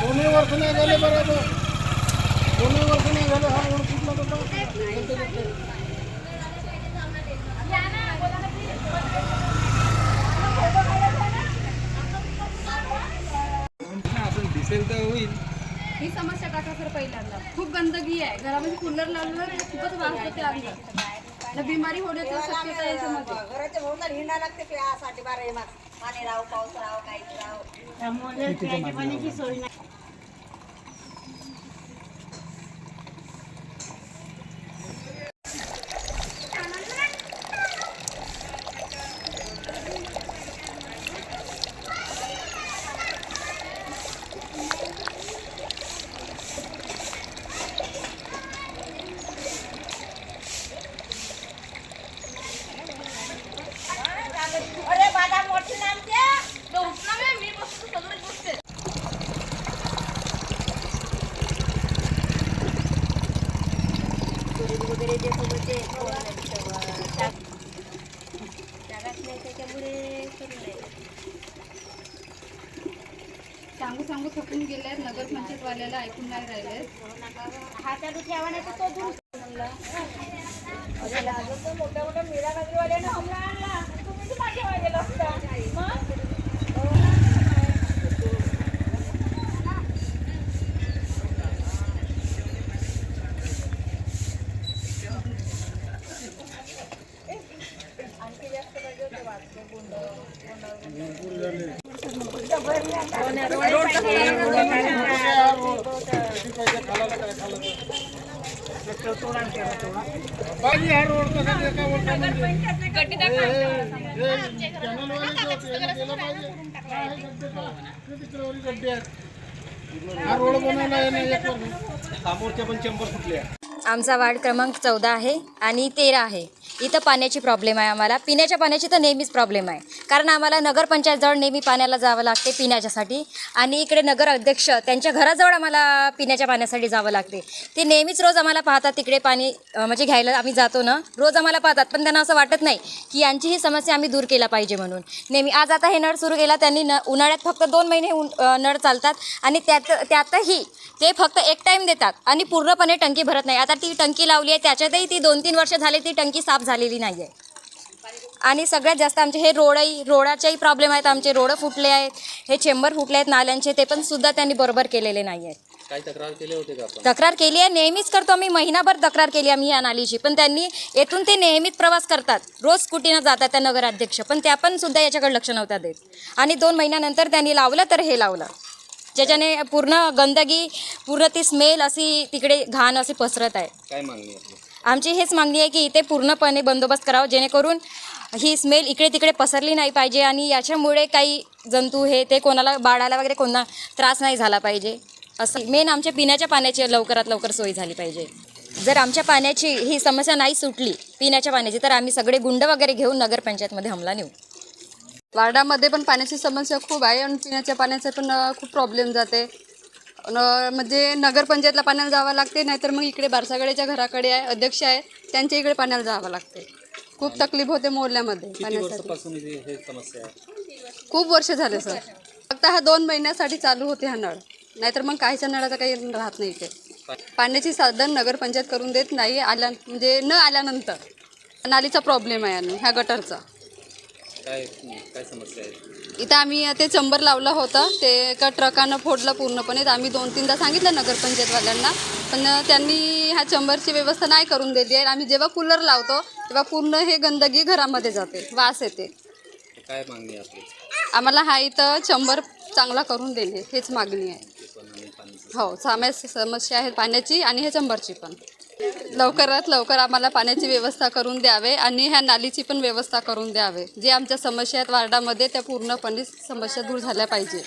दोन्ही वर्ष नाही झाले बरोबर दोन्ही वर्ष नाही झाले हा रोड कुठला होता दिसेल तर होईल ही समस्या काका सर पहिल्यांदा. खूप गंदगी आहे. घरामध्ये कूलर लावलं खूपच वास होते आम्ही न बिमारी होण्याची शक्यता आहे याच्यामध्ये. घराच्या भोवताल हिंडा लागते प्यासाठी बारा मास पाणी राव पाऊस राव काहीच राव अरे वगैरे जे ते जागाच नाही त्याच्यामुळे करू नये सांगू सांगू थकून गेले नगरपंचायत वाल्याला ऐकून नाही राहिले हा चालू ठेवा नाही तर तो दूर मोठ्या मोठ्या मीरा नगरवाल्यानं हमला आणला तुम्ही तर मागे वाजेला असता मग आणखी जास्त पाहिजे होते वाचले गुंड बाजी हा रोड कसा एका वर्षामध्ये हे चॅनलवाले जे होते, यांनी केलं पाहिजे. हा, हे गड्डे पहा. हे तिकडेवरी गड्डे आहेत हा रोड बनवला याने एक वर्ष समोरच्या पण चंबर फुटल्या आमचा वार्ड क्रमांक चौदा आहे आणि तेरा आहे. इथं पाण्याची प्रॉब्लेम आहे आम्हाला. पिण्याच्या पाण्याची तर नेहमीच प्रॉब्लेम आहे. कारण आम्हाला नगरपंचायतजवळ नेहमी पाण्याला जावं लागते पिण्याच्यासाठी. आणि इकडे नगर अध्यक्ष त्यांच्या घराजवळ आम्हाला पिण्याच्या पाण्यासाठी जावं लागते. ते नेहमीच रोज आम्हाला पाहतात तिकडे पाणी म्हणजे घ्यायला आम्ही जातो ना रोज आम्हाला पाहतात. पण त्यांना असं वाटत नाही की यांची ही समस्या आम्ही दूर केला पाहिजे म्हणून. नेहमी आज आता हे नळ सुरू केला त्यांनी न उन्हाळ्यात फक्त दोन महिने उन- नळ चालतात. आणि त्यात त्यातही ते फक्त एक टाईम देतात. आणि पूर्णपणे टंकी भरत नाही. आता ती टंकी लावली आहे त्याच्यातही ती दोन तीन वर्ष झाले ती टंकी साफ झालेली नाही आहे आणि सगळ्यात जास्त आमचे हे रोडही रोडाचेही प्रॉब्लेम आहेत. आमचे रोडं फुटले आहेत. हे चेंबर फुटले आहेत नाल्यांचे. ते पण सुद्धा त्यांनी बरोबर केलेले नाही आहेत काय तक्रार केले होते का आपण? तक्रार केली आहे. नेहमीच करतो आम्ही. महिनाभर तक्रार केली आम्ही या नालीची. पण त्यांनी येथून ते नेहमीच प्रवास करतात. रोज स्कूटीनं जातात त्या नगराध्यक्ष. पण त्या पण सुद्धा याच्याकडे लक्ष नव्हत्या देत. आणि दोन महिन्यानंतर त्यांनी लावलं तर हे लावलं. ज्याच्याने पूर्ण गंदगी पूर्ण ती स्मेल अशी तिकडे घाण अशी पसरत आहे. काय मागणी आहे आपली? आमची हेच मागणी आहे की इथे पूर्णपणे बंदोबस्त करावा जेणेकरून ही स्मेल इकडे तिकडे पसरली नाही पाहिजे आणि याच्यामुळे काही जंतू हे ते कोणाला बाळाला वगैरे कोणा त्रास नाही झाला पाहिजे. असं मेन आमच्या पिण्याच्या पाण्याची लवकरात लवकर सोय झाली पाहिजे. जर आमच्या पाण्याची ही समस्या नाही सुटली पिण्याच्या पाण्याची तर आम्ही सगळे गुंड वगैरे घेऊन नगरपंचायतमध्ये हमला नेऊ. वार्डामध्ये पण पाण्याची समस्या खूप आहे आणि पिण्याच्या पाण्याचा पण खूप प्रॉब्लेम जाते. न- म्हणजे नगरपंचायतला पाण्याला जावं लागते नाहीतर मग इकडे बारसागड्याच्या घराकडे आहे अध्यक्ष आहे त्यांच्या इकडे पाण्याला जावं लागते. खूप तकलीफ होते मोहल्ल्यामध्ये किती पाण्यासाठी. खूप वर्ष झाले सर. फक्त हा दोन महिन्यासाठी चालू होते हा नळ. नाहीतर मग काहीच्या नळाचा काही राहत नाही इथे. पाण्याची साधन नगरपंचायत करून देत नाही आल्या म्हणजे न आल्यानंतर. नालीचा प्रॉब्लेम आहे आणि ह्या गटरचा. काय काय समस्या आहे? इथं आम्ही ते चंबर लावला होता. ते एका ट्रकानं फोडलं पूर्णपणे. तर आम्ही दोन तीनदा सांगितलं नगरपंचायतवाल्यांना. पण त्यांनी ह्या चंबरची व्यवस्था नाही करून दिली आहे. आम्ही जेव्हा कूलर लावतो तेव्हा पूर्ण हे गंदगी घरामध्ये जाते. वास येते. काय मागणी आहे आपली? आम्हाला हा इथं चंबर चांगला करून देणे हेच मागणी आहे. ते पण आणि पाणी हो साम्या समस्या आहे पाण्याची आणि ह्या चंबरची पण. लवकरात लवकर आम्हाला पाण्याची व्यवस्था करून द्यावे आणि ह्या नालीची पण व्यवस्था करून द्यावे. जे आमच्या समस्या आहेत वार्डामध्ये त्या पूर्णपणे समस्या दूर झाल्या पाहिजे.